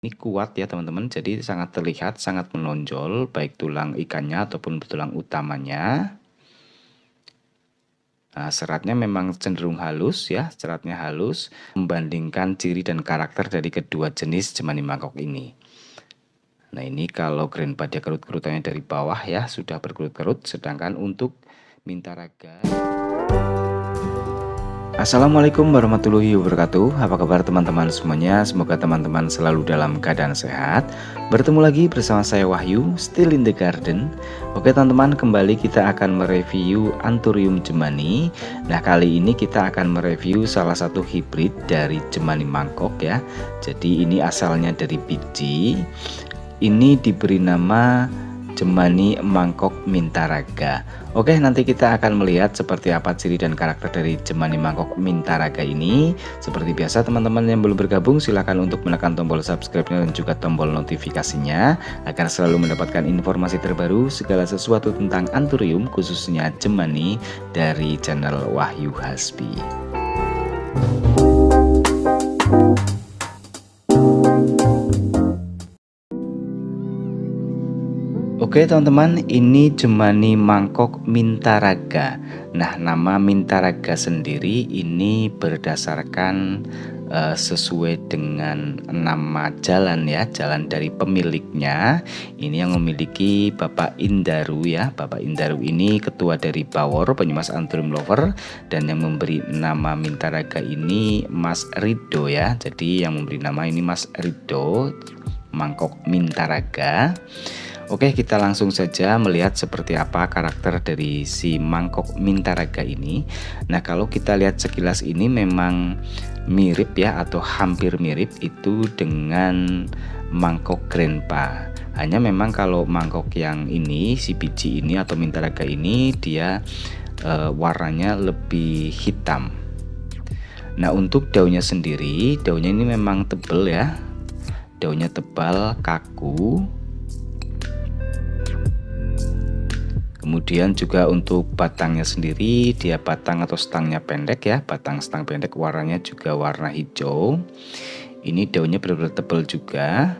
Ini kuat ya teman-teman, jadi sangat terlihat, sangat menonjol baik tulang ikannya ataupun tulang utamanya. Nah, seratnya memang cenderung halus ya, seratnya halus membandingkan ciri dan karakter dari kedua jenis jemani mangkok ini. Nah ini kalau grandpa dia kerut-kerutannya dari bawah ya, sudah berkerut-kerut, sedangkan untuk mintaraga... Assalamualaikum warahmatullahi wabarakatuh. Apa kabar teman-teman semuanya? Semoga teman-teman selalu dalam keadaan sehat. Bertemu lagi bersama saya Wahyu Still in the garden. Oke teman-teman kembali kita akan mereview Anturium Jemani. Nah kali ini kita akan mereview salah satu hibrid dari Jemani Mangkok ya. Jadi ini asalnya dari biji. Ini diberi nama Jemani Mangkok Mintaraga. Oke, nanti kita akan melihat seperti apa ciri dan karakter dari Jemani Mangkok Mintaraga ini. Seperti biasa, teman-teman yang belum bergabung silahkan untuk menekan tombol subscribe-nya dan juga tombol notifikasinya agar selalu mendapatkan informasi terbaru segala sesuatu tentang anturium khususnya Jemani dari channel Wahyu Hasbi. Oke teman-teman, ini Jemani Mangkok Mintaraga. Nah, nama Mintaraga sendiri ini berdasarkan uh, sesuai dengan nama jalan ya, jalan dari pemiliknya. Ini yang memiliki Bapak Indaru ya. Bapak Indaru ini ketua dari Bawor Penyumas Antrum Lover dan yang memberi nama Mintaraga ini Mas Rido ya. Jadi yang memberi nama ini Mas Rido Mangkok Mintaraga. Oke, kita langsung saja melihat seperti apa karakter dari si mangkok mintaraga ini. Nah, kalau kita lihat sekilas ini memang mirip ya atau hampir mirip itu dengan mangkok grandpa. Hanya memang kalau mangkok yang ini, si biji ini atau mintaraga ini dia e, warnanya lebih hitam. Nah, untuk daunnya sendiri, daunnya ini memang tebal ya. Daunnya tebal, kaku Kemudian juga untuk batangnya sendiri dia batang atau stangnya pendek ya, batang stang pendek warnanya juga warna hijau. Ini daunnya benar-benar tebal juga.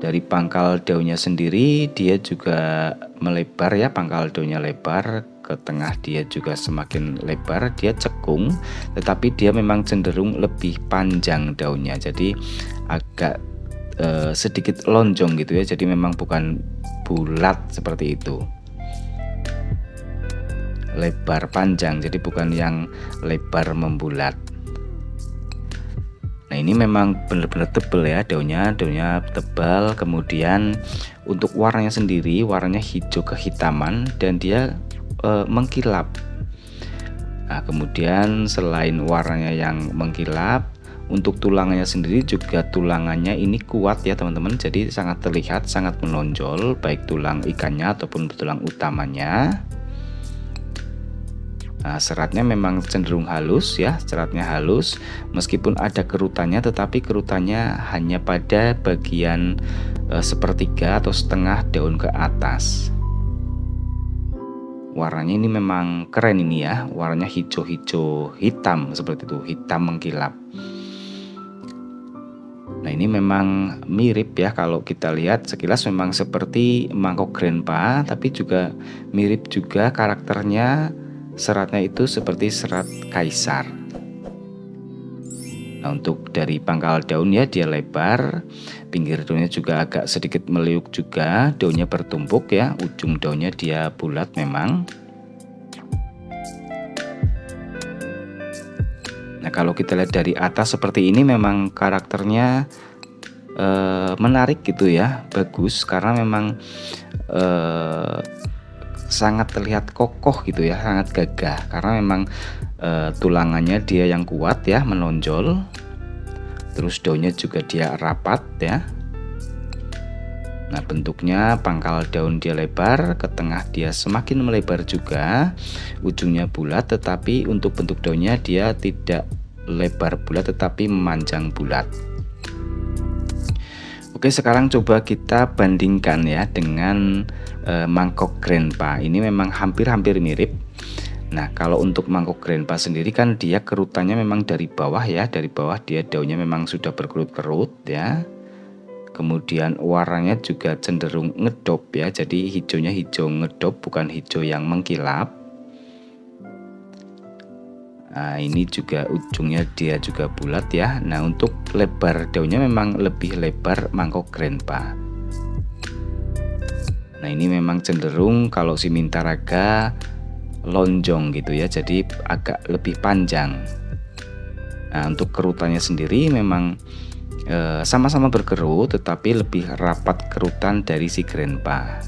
Dari pangkal daunnya sendiri dia juga melebar ya, pangkal daunnya lebar, ke tengah dia juga semakin lebar, dia cekung, tetapi dia memang cenderung lebih panjang daunnya. Jadi agak uh, sedikit lonjong gitu ya. Jadi memang bukan bulat seperti itu. Lebar panjang jadi bukan yang lebar membulat. Nah ini memang benar-benar tebal ya daunnya. Daunnya tebal. Kemudian untuk warnanya sendiri warnanya hijau kehitaman dan dia uh, mengkilap. Nah, kemudian selain warnanya yang mengkilap, untuk tulangnya sendiri juga tulangannya ini kuat ya teman-teman jadi sangat terlihat sangat menonjol baik tulang ikannya ataupun tulang utamanya Nah, seratnya memang cenderung halus ya, seratnya halus meskipun ada kerutannya tetapi kerutannya hanya pada bagian e, sepertiga atau setengah daun ke atas. Warnanya ini memang keren ini ya, warnanya hijau-hijau hitam seperti itu, hitam mengkilap. Nah ini memang mirip ya kalau kita lihat sekilas memang seperti mangkok grandpa tapi juga mirip juga karakternya seratnya itu seperti serat kaisar. Nah untuk dari pangkal daun ya dia lebar, pinggir daunnya juga agak sedikit meliuk juga, daunnya bertumpuk ya, ujung daunnya dia bulat memang. Kalau kita lihat dari atas seperti ini memang karakternya e, menarik gitu ya, bagus karena memang e, sangat terlihat kokoh gitu ya, sangat gagah karena memang e, tulangannya dia yang kuat ya, menonjol. Terus daunnya juga dia rapat ya. Nah bentuknya pangkal daun dia lebar, ke tengah dia semakin melebar juga, ujungnya bulat tetapi untuk bentuk daunnya dia tidak lebar bulat tetapi memanjang bulat. Oke sekarang coba kita bandingkan ya dengan e, mangkok grandpa ini memang hampir-hampir mirip Nah, kalau untuk mangkok grandpa sendiri kan dia kerutannya memang dari bawah ya, dari bawah dia daunnya memang sudah berkerut-kerut ya. Kemudian warnanya juga cenderung ngedop ya, jadi hijaunya hijau ngedop bukan hijau yang mengkilap. Nah, ini juga ujungnya dia juga bulat ya. Nah, untuk lebar daunnya memang lebih lebar mangkok grandpa. Nah, ini memang cenderung kalau si mintaraga lonjong gitu ya jadi agak lebih panjang nah untuk kerutannya sendiri memang eh, sama-sama berkerut tetapi lebih rapat kerutan dari si grandpa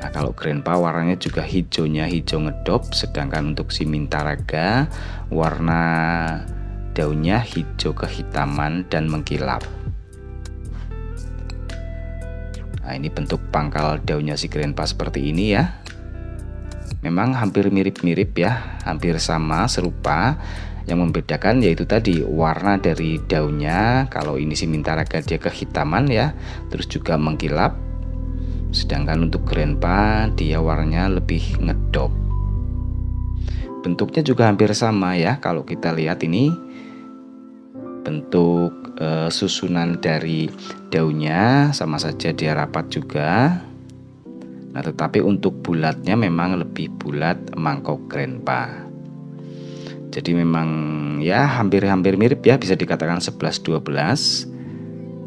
Nah, kalau grandpa warnanya juga hijaunya hijau ngedop, sedangkan untuk si mintaraga warna daunnya hijau kehitaman dan mengkilap. Nah, ini bentuk pangkal daunnya si grandpa seperti ini ya memang hampir mirip-mirip ya, hampir sama, serupa. Yang membedakan yaitu tadi warna dari daunnya. Kalau ini si mintaraga dia kehitaman ya, terus juga mengkilap. Sedangkan untuk grandpa dia warnanya lebih ngedop. Bentuknya juga hampir sama ya. Kalau kita lihat ini bentuk e, susunan dari daunnya sama saja dia rapat juga Nah, tetapi untuk bulatnya memang lebih bulat mangkok grandpa. Jadi memang ya hampir-hampir mirip ya bisa dikatakan 11 12.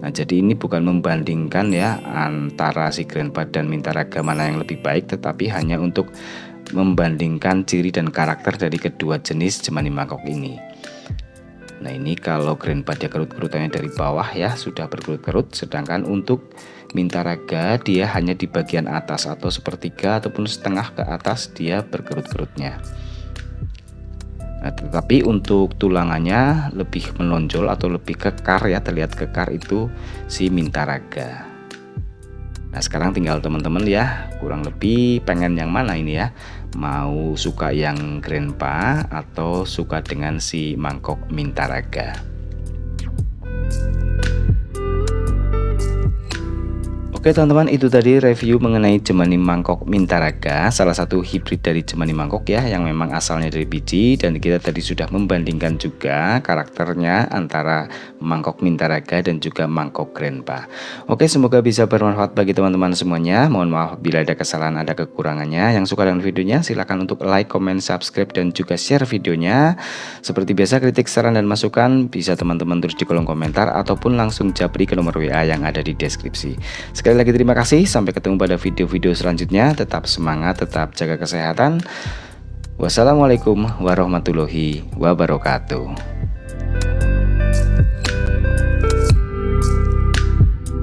Nah, jadi ini bukan membandingkan ya antara si grandpa dan mintaraga mana yang lebih baik tetapi hanya untuk membandingkan ciri dan karakter dari kedua jenis jemani mangkok ini. Nah, ini kalau grandpa dia kerut-kerutannya dari bawah ya sudah berkerut-kerut sedangkan untuk Mintaraga dia hanya di bagian atas atau sepertiga ataupun setengah ke atas dia berkerut-kerutnya. Nah, tetapi untuk tulangannya lebih menonjol atau lebih kekar ya, terlihat kekar itu si Mintaraga. Nah, sekarang tinggal teman-teman ya, kurang lebih pengen yang mana ini ya? Mau suka yang grandpa atau suka dengan si mangkok Mintaraga? Oke teman-teman itu tadi review mengenai Jemani Mangkok Mintaraga Salah satu hibrid dari Jemani Mangkok ya Yang memang asalnya dari biji Dan kita tadi sudah membandingkan juga karakternya Antara Mangkok Mintaraga dan juga Mangkok Grandpa. Oke semoga bisa bermanfaat bagi teman-teman semuanya. Mohon maaf bila ada kesalahan ada kekurangannya. Yang suka dengan videonya silahkan untuk like, comment, subscribe dan juga share videonya. Seperti biasa kritik, saran dan masukan Bisa teman-teman tulis di kolom komentar Ataupun langsung japri ke nomor WA yang ada di deskripsi. Sekali Sekali lagi terima kasih, sampai ketemu pada video-video selanjutnya. Tetap semangat, tetap jaga kesehatan. Wassalamualaikum warahmatullahi wabarakatuh.